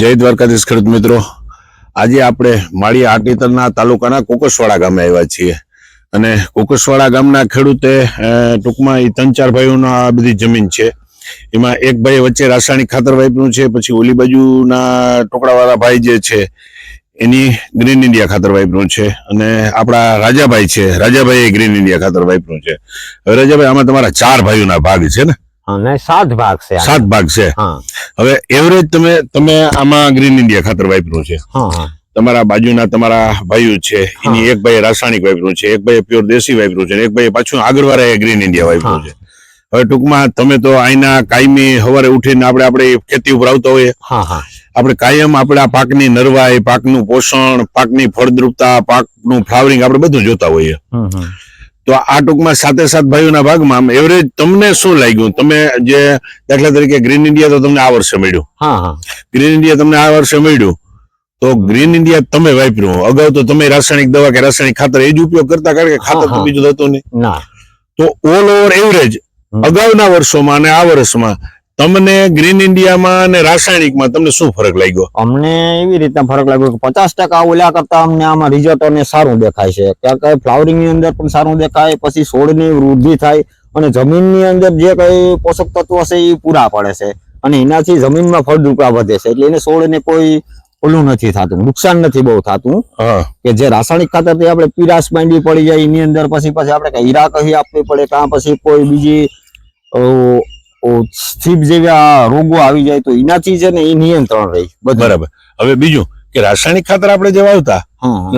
જય દ્વારકાધીશ ખેડૂત મિત્રો. આજે આપણે માળી આટીતરના તાલુકાના કોકસવાડા ગામે આવ્યા છીએ. અને કોકસવાડા ગામના ખેડૂતે ટૂંકમાં એ ત્રણ ચાર ભાઈઓના આ બધી જમીન છે. એમાં એક ભાઈ વચ્ચે રાસાયણિક ખાતર વાપર્યું છે, પછી ઓલી બાજુના ટોકડાવાળા ભાઈ જે છે, એની ગ્રીન ઇન્ડિયા ખાતર વાપર્યું છે. અને આપણા રાજાભાઈ છે, રાજાભાઈએ ગ્રીન ઇન્ડિયા ખાતર વાપર્યું છે. હવે રાજાભાઈ, આમાં તમારા ચાર ભાઈઓના ભાગ છે ને? હા ને સાત ભાગ છે. સાત ભાગ છે. હા. હવે એવરેજ તમે તમે આમાં ગ્રીન ઇન્ડિયા ખાતર વાપર્યું છે. તમારા બાજુના તમારા ભાઈઓ છે એની એક ભાઈ રાસાયણિક વાપર્યું છે એક ભાઈ પ્યોર દેશી વાપર્યું છે એક ભાઈ પાછું આગળ વાળાએ ગ્રીન ઇન્ડિયા વાપર્યું છે. હવે ટૂંકમાં તમે તો અહીંના કાયમી સવારે ઉઠીને આપણે આપણે ખેતી ઉપર આવતા હોઈએ. હા હા. આપણે કાયમ આપણા પાકની નરવાઈ પાકનું પોષણ પાકની ફળદ્રુપતા પાકનું ફ્લાવરિંગ આપણે બધું જોતા હોઈએ. તો આ ટૂંકમાં સાતે સાત ભાઈઓના ભાગમાં એવરેજ તમને શું લાગ્યું? તમે જે દાખલા તરીકે ગ્રીન ઇન્ડિયા તો તમને આ વર્ષે મળ્યું. હા હા. ગ્રીન ઇન્ડિયા તમને આ વર્ષે મળ્યું. તો ગ્રીન ઇન્ડિયા તમે વાપર્યું. અગાઉ તો તમે રાસાયણિક દવા કે રાસાયણિક ખાતર એ જ ઉપયોગ કરતા કારણ કે ખાતર તો બીજું થતું નહીં. તો ઓલ ઓવર એવરેજ અગાઉના વર્ષોમાં અને આ વર્ષમાં તમને ગ્રીન ઇન્ડિયામાં અને રાસાયણિકમાં તમને શું ફરક લાગ્યો? અમને એવી રીતના ફરક લાગ્યો કે પચાસ ટકા ઓલા કરતા અમને આમાં રિઝલ્ટ અને સારું દેખાય છે. ક્યાંક ફ્લાવરિંગની અંદર પણ સારું દેખાય પછી છોડની વૃદ્ધિ થાય અને જમીનની અંદર જે કઈ પોષક તત્વો છે એ પૂરા પડે છે. અને એનાથી જમીનમાં ફળદ્રુપતા વધે છે. એટલે એને છોડને કોઈ ઓલું નથી થતું નુકસાન નથી બહુ થતું. હા. કે જે રાસાયણિક ખાતરથી આપણે પીરાશ માંડી પડી જાય એની અંદર પછી પછી આપણે હીરા કહી આપવી પડે કાં પછી કોઈ બીજી સ્થિપ જેવા રોગો આવી જાય તો એનાથી છે ને એ નિયંત્રણ રહી બરાબર. હવે બીજું કે રાસાયણિક ખાતર આપણે જે વાવતા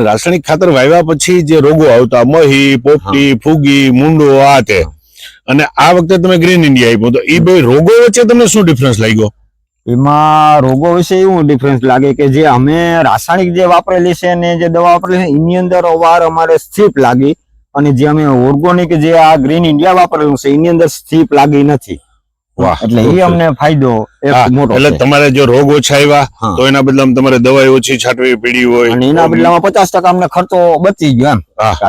રાસાયણિક ખાતર વાવ્યા પછી જે રોગો આવતા મહી પોપટી ફૂગી મુંડો આ તે. અને આ વખતે તમે ગ્રીન ઇન્ડિયા આપ્યું તો એ બે રોગો વચ્ચે તમને શું ડિફરન્સ લાગ્યો? એમાં રોગો વિશે એવું ડિફરન્સ લાગે કે જે અમે રાસાયણિક જે વાપરેલી છે અને જે દવા વાપરેલી છે એની અંદર વાર અમારે સ્થિપ લાગી અને જે અમે ઓર્ગોનિક જે આ ગ્રીન ઇન્ડિયા વાપરેલું છે એની અંદર સ્થિપ લાગી નથી. એટલે એ અમને ફાયદો એક મોટો એટલે તમારે જો રોગ ઓછા આવ્યા તો એના બદલામાં તમારે દવાઈ ઓછી છાંટવી પડી હોય અને એના બદલામાં પચાસ ટકા અમને ખર્ચો બચી ગયો એમ.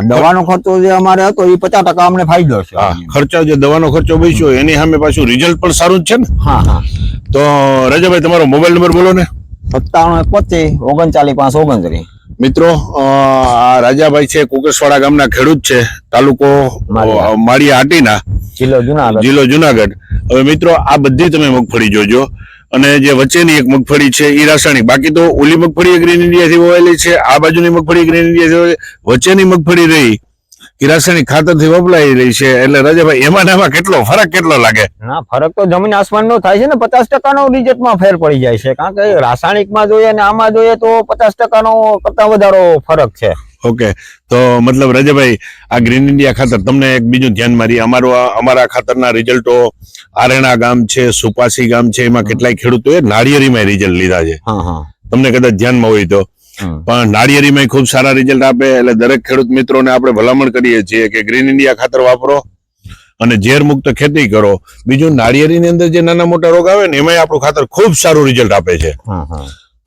દવાનો ખર્ચો જે અમારે હતો એ પચાસ ટકા અમને ફાયદો છે. ખર્ચો જે દવાનો ખર્ચો બચ્યો એની સામે પાછું રિઝલ્ટ પણ સારું જ છે ને? હા હા. તો રજાભાઈ તમારો મોબાઈલ નંબર બોલો ને. સત્તાણું એક પચીસ ઓગણચાલીસ પાંચ ઓગણત્રીસ. મિત્રો આ રાજાભાઈ છે કોકેશવાડા ગામના ખેડૂત છે તાલુકો માળિયા. આટીના જિલ્લો જુનાગઢ. હવે મિત્રો આ બધી તમે મગફળી જોજો. અને જે વચ્ચેની એક મગફળી છે એ રાસાયણિક. બાકી તો ઓલી મગફળી ગ્રીન ઇન્ડિયાથી વવાયેલી છે આ બાજુની મગફળી ગ્રીન ઇન્ડિયાથી વચ્ચેની મગફળી રહી. એ રાસાયણિક ખાતરથી વપરાઈ રહી છે. એટલે રાજાભાઈ એમાં એમાં કેટલો ફરક કેટલો લાગે? ના ફરક તો જમીન આસમાન નો થાય છે ને પચાસ ટકાનો રિઝલ્ટમાં ફેર પડી જાય છે. કારણ કે રાસાયણિકમાં જોઈએ ને આમાં જોઈએ તો પચાસ ટકાનો કરતા વધારો ફરક છે. ઓકે તો મતલબ રજાભાઈ આ ગ્રીન ઇન્ડિયા ખાતર તમને એક બીજું ધ્યાન મારી. અમારો અમારા ખાતરના રિઝલ્ટો આરેણા ગામ છે સુપાસી ગામ છે એમાં કેટલાય ખેડૂતોએ નાળિયેરીમાં રિઝલ્ટ લીધા છે. હા હા. તમને કદાચ ધ્યાનમાં હોય તો. પણ નાળિયેરીમાં ખૂબ સારા રિઝલ્ટ આપે એટલે દરેક ખેડૂત મિત્રોને આપણે ભલામણ કરીએ છીએ કે ગ્રીન ઇન્ડિયા ખાતર વાપરો અને ઝેર મુક્ત ખેતી કરો. બીજું નાળિયેરીની અંદર જે નાના મોટા રોગ આવે ને એમાંય આપણું ખાતર ખૂબ સારું રિઝલ્ટ આપે છે.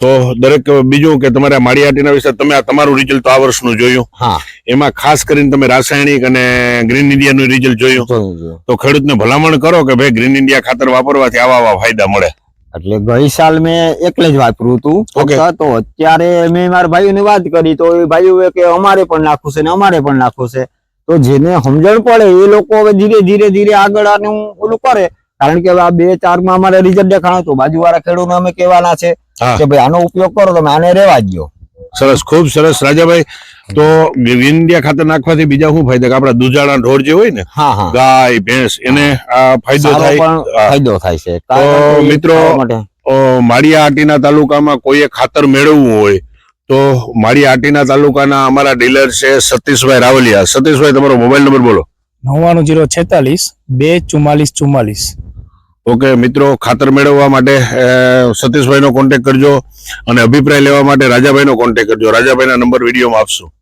તો દરેક બીજું કે તમારા માળિયાટીના વિશે તમે આ તમારું રિઝલ્ટ તો આ વર્ષનું જોયું. એમાં ખાસ કરીને તમે રાસાયણિક અને ગ્રીન ઇન્ડિયાનું રિઝલ્ટ જોયું. તો ખેડૂતને ભલામણ કરો કે ભાઈ ગ્રીન ઇન્ડિયા ખાતર વાપરવાથી આવા આવા ફાયદા મળે. એટલે ગઈ સાલ મેં એકલે જ વાપર્યું હતું. તો અત્યારે મેં મારા ભાઈઓને વાત કરી તો એ ભાઈઓ કે અમારે પણ નાખવું છે ને અમારે પણ નાખવું છે. તો જેને સમજણ પડે એ લોકો હવે ધીરે ધીરે ધીરે આગળ આનું ઓલું કરે. કારણ કે આ બે ચારમાં અમારે રિઝલ્ટ દેખાણું હતું બાજુવાળા ખેડૂતને અમે કહેવાના છે કે ભાઈ આનો ઉપયોગ કરો તમે આને રેવા જ દો સરસ ખૂબ સરસ. રાજાભાઈ તો ઇન્ડિયા ખાતર નાખવાથી બીજા શું ફાયદા? કે આપણા દૂધાળા ઢોર જે હોય ને હા હા. ગાય ભેંસ એને આ ફાયદો થાય. ફાયદો થાય છે. તો મિત્રો, માળિયા આટીના તાલુકામાં કોઈએ ખાતર મેળવવું હોય તો માળિયા આટીના તાલુકાના અમારા ડીલર છે સતીશભાઈ રાવલિયા. સતીશભાઈ તમારો મોબાઈલ નંબર બોલો. નવ્વાણું જીરો છેતાલીસ બે ચુમ્માલીસ ચુમ્માલીસ. ઓકે, મિત્રો, ખાતર મેળવવા માટે સતીશભાઈનો કોન્ટેક્ટ કરજો અને અભિપ્રાય લેવા માટે રાજાભાઈનો કોન્ટેક્ટ કરજો. રાજાભાઈના નંબર વિડીયોમાં આપશું.